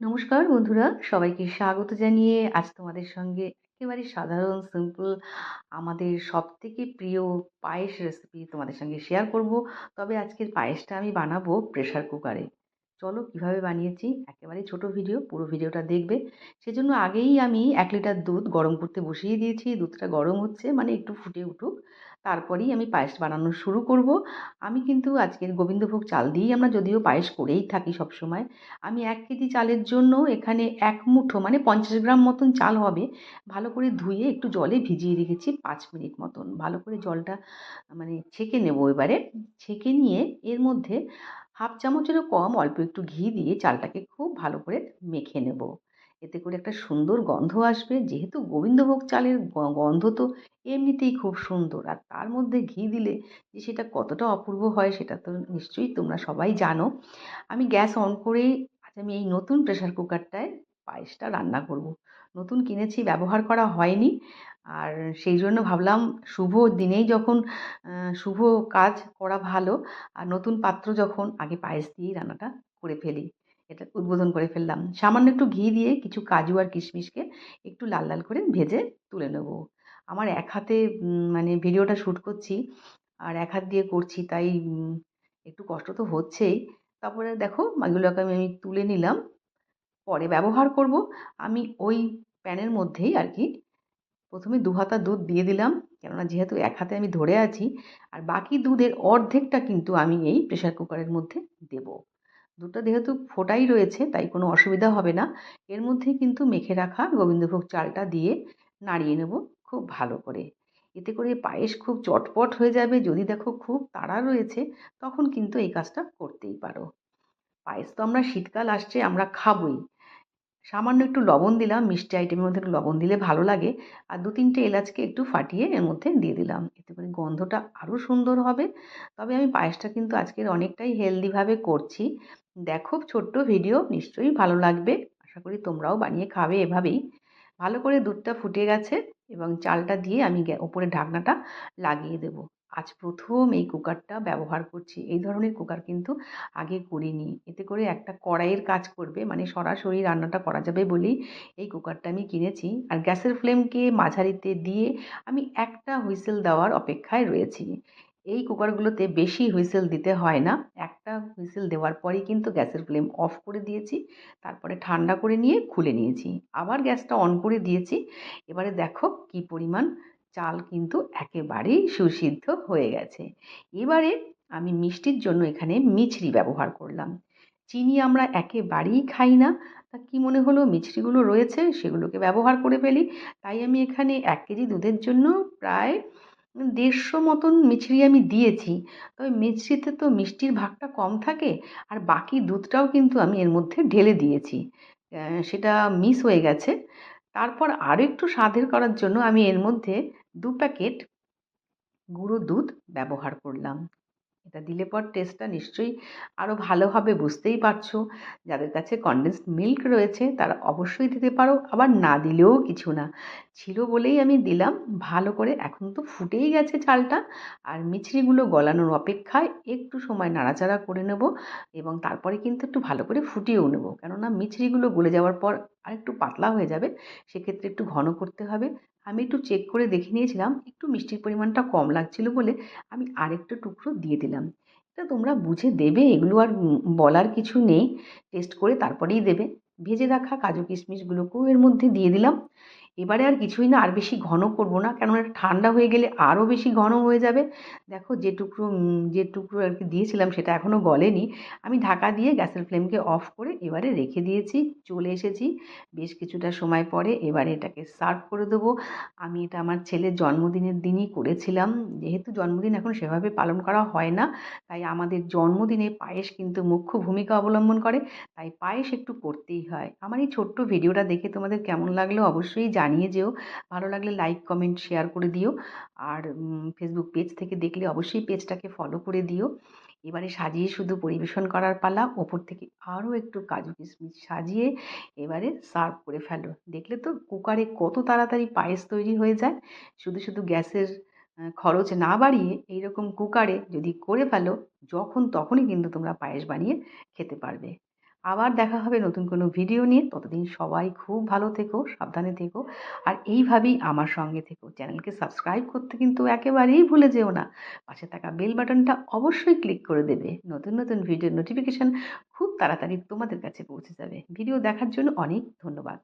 নমস্কার বন্ধুরা, সবাইকে স্বাগত জানিয়ে আজ তোমাদের সঙ্গে একেবারে সাধারণ সিম্পল আমাদের সবথেকে প্রিয় পায়েস রেসিপি তোমাদের সঙ্গে শেয়ার করব। তবে আজকের পায়েসটা আমি বানাবো প্রেশার কুকারে চলো কীভাবে বানিয়েছি? একেবারে ছোট ভিডিও, পুরো ভিডিওটা দেখবে। সেজন্য আগেই আমি এক লিটার দুধ গরম করতে বসিয়ে দিয়েছি। দুধটা গরম হচ্ছে মানে একটু ফুটে উঠুক। তারপরেই আমি পায়েস বানানো শুরু করব। আমি কিন্তু আজকের গোবিন্দভোগ চাল দিয়েই আমরা যদিও পায়েস করেই থাকি সব সময় আমি এক কেজি চালের জন্য এখানে এক মুঠো মানে পঞ্চাশ গ্রাম মতন চাল হবে, ভালো করে ধুয়ে একটু জলে ভিজিয়ে রেখেছি পাঁচ মিনিট মতন। ভালো করে জলটা মানে ছেঁকে নেব এবারে। ছেঁকে নিয়ে এর মধ্যে হাফ চামচেরও কম, অল্প একটু ঘি দিয়ে চালটাকে খুব ভালো করে মেখে নেব। এতে করে একটা সুন্দর গন্ধ আসবে। যেহেতু গোবিন্দভোগ চালের গন্ধ তো এমনিতেই খুব সুন্দর। আর তার মধ্যে ঘি দিলে যে সেটা কতটা অপূর্ব হয় সেটা তো নিশ্চয়ই তোমরা সবাই জানো। আমি গ্যাস অন করেই আজ আমি এই নতুন প্রেশার কুকারটায় পায়েসটা রান্না করব। নতুন কিনেছি, ব্যবহার করা হয়নি। আর সেই জন্য ভাবলাম শুভ দিনেই যখন শুভ কাজ করা ভালো আর নতুন পাত্র যখন আগে পায়েস দিয়েই রান্নাটা করে ফেলি, এটা উদ্বোধন করে ফেললাম। সামান্য একটু ঘি দিয়ে কিছু কাজু আর কিশমিশকে একটু লাল লাল করে ভেজে তুলে নেব। আমার এক হাতে মানে ভিডিওটা শ্যুট করছি আর এক হাত দিয়ে করছি তাই একটু কষ্ট তো হচ্ছেই। তারপরে দেখো এগুলোকে আমি আমি তুলে নিলাম। পরে ব্যবহার করব। আমি ওই প্যানের মধ্যেই আর কি প্রথমে দু হাতা দুধ দিয়ে দিলাম, কেননা যেহেতু এক হাতে আমি ধরে আছি, আর বাকি দুধের অর্ধেকটা কিন্তু আমি এই প্রেশার কুকারের মধ্যে দেব। দুধটা যেহেতু ফোটাই রয়েছে, তাই কোনো অসুবিধা হবে না। এর মধ্যে কিন্তু মেখে রাখা গোবিন্দভোগ চালটা দিয়ে নাড়িয়ে নেব খুব ভালো করে। এতে করে পায়েস খুব চটপট হয়ে যাবে, যদি দেখো খুব তাড়া রয়েছে, তখন কিন্তু এই কাজটা করতেই পারো। পায়েস তো আমরা শীতকাল আসছে, আমরা খাবই। সামান্য একটু লবণ দিলাম, মিষ্টি আইটেমের মধ্যে একটু লবণ দিলে ভালো লাগে। আর দু তিনটে এলাচকে একটু ফাটিয়ে এর মধ্যে দিয়ে দিলাম। এতে করে গন্ধটা আরও সুন্দর হবে। তবে আমি পায়েসটা কিন্তু আজকের অনেকটাই হেলদিভাবে করছি। দেখো, ছোট্ট ভিডিও নিশ্চয়ই ভালো লাগবে। আশা করি তোমরাও বানিয়ে খাবে এভাবেই। ভালো করে দুধটা ফুটে গেছে এবং চালটা দিয়ে আমি ওপরে ঢাকনাটা লাগিয়ে দেবো। আজ প্রথম এই কুকারটা ব্যবহার করছি। এই ধরনের কুকার কিন্তু আগে করিনি। এতে করে একটা কড়াইয়ের কাজ করবে মানে সরাসরি রান্নাটা করা যাবে বলেই এই কুকারটা আমি কিনেছি। আর গ্যাসের ফ্লেমকে মাঝারিতে দিয়ে আমি একটা হুইসেল দেওয়ার অপেক্ষায় রয়েছি। এই কুকারগুলোতে বেশি হুইসেল দিতে হয় না। একটা হুইসেল দেওয়ার পরেই কিন্তু গ্যাসের ফ্লেম অফ করে দিয়েছি, তারপরে ঠান্ডা করে নিয়ে খুলে নিয়েছি। আবার গ্যাসটা অন করে দিয়েছি। এবারে দেখো কি পরিমাণ চাল কিন্তু একেবারেই সুসিদ্ধ হয়ে গেছে। এবারে আমি মিষ্টির জন্য এখানে মিছরি ব্যবহার করলাম। চিনি আমরা একেবারেই খাই না। তা কী মনে হলো মিছরিগুলো রয়েছে? সেগুলোকে ব্যবহার করে ফেলি। তাই আমি এখানে এক কেজি দুধের জন্য প্রায় দেড়শো মতন মিছরি আমি দিয়েছি। তবে মিছরিতে তো মিষ্টির ভাগটা কম থাকে আর বাকি দুধটাও কিন্তু আমি এর মধ্যে ঢেলে দিয়েছি। সেটা মিস হয়ে গেছে। তারপর আরও একটু স্বাদের করার জন্য আমি এর মধ্যে দু প্যাকেট গুঁড়ো দুধ ব্যবহার করলাম। এটা দিলে পর টেস্টটা নিশ্চয়ই আরও ভালো হবে, বুঝতেই পারছ। যাদের কাছে কনডেন্সড মিল্ক রয়েছে, তারা অবশ্যই দিতে পারো, আবার না দিলেও কিছু না। ছিল বলেই আমি দিলাম, ভালো করে। এখন তো ফুটেই গেছে চালটা, আর মিছরিগুলো গলানোর অপেক্ষায় একটু সময় নাড়াচাড়া করে নেব এবং তারপরে কিন্তু একটু ভালো করে ফুটিয়েও নেব। কেননা মিছরিগুলো গলে যাওয়ার পর আর একটু পাতলা হয়ে যাবে, সেক্ষেত্রে একটু ঘন করতে হবে। আমি একটু চেক করে দেখে নিয়েছিলাম, একটু মিষ্টির পরিমাণটা কম লাগছিল বলে আমি আরেকটা টুকরো দিয়ে দিলাম। এটা তোমরা বুঝে দেবে, এগুলো আর বলার কিছু নেই। টেস্ট করে তারপরেই দেবে। ভেজে রাখা কাজু কিশমিশগুলোকেও এর মধ্যে দিয়ে দিলাম। এবারে আর কিছুই না, আর বেশি ঘন করব না, কেননা ঠান্ডা হয়ে গেলে আরও বেশি ঘন হয়ে যাবে। দেখো যে টুকরো যে টুকরো আর কি দিয়েছিলাম সেটা এখনও গলেনি। আমি ঢাকা দিয়ে গ্যাসের ফ্লেমকে অফ করে এবারে রেখে দিয়েছি, চলে এসেছি। বেশ কিছুটা সময় পরে এবারে এটাকে সার্ভ করে দেবো। আমি এটা আমার ছেলের জন্মদিনের দিনই করেছিলাম। যেহেতু জন্মদিন এখন সেভাবে পালন করা হয় না, তাই আমাদের জন্মদিনে পায়েস কিন্তু মুখ্য ভূমিকা অবলম্বন করে, তাই পায়েস একটু করতেই হয়। আমার এই ছোট্ট ভিডিওটা দেখে তোমাদের কেমন লাগল অবশ্যই জানিয়ে যেও। ভালো লাগলে লাইক কমেন্ট শেয়ার করে দিও। আর ফেসবুক পেজ থেকে দেখলে অবশ্যই পেজটাকে ফলো করে দিও। এবারে সাজিয়ে শুধু পরিবেশন করার পালা, ওপর থেকে আরও একটু কাজু কিশমিশ সাজিয়ে এবারে সার্ভ করে ফেলো। দেখলে তো কুকারে কত তাড়াতাড়ি পায়েস তৈরি হয়ে যায়। শুধু শুধু গ্যাসের খরচ না বাড়িয়ে এইরকম কুকারে যদি করে ফেলো, যখন তখনই কিন্তু তোমরা পায়েস বানিয়ে খেতে পারবে। আবার দেখা হবে নতুন কোনো ভিডিও নিয়ে। ততদিন সবাই খুব ভালো থেকো, সাবধানে থেকো। আর এইভাবেই আমার সঙ্গে থেকো। চ্যানেলকে সাবস্ক্রাইব করতে কিন্তু একেবারেই ভুলে যেও না। পাশে থাকা বেল বাটনটা অবশ্যই ক্লিক করে দেবে। নতুন নতুন ভিডিওর নোটিফিকেশান খুব তাড়াতাড়ি তোমাদের কাছে পৌঁছে যাবে। ভিডিও দেখার জন্য অনেক ধন্যবাদ।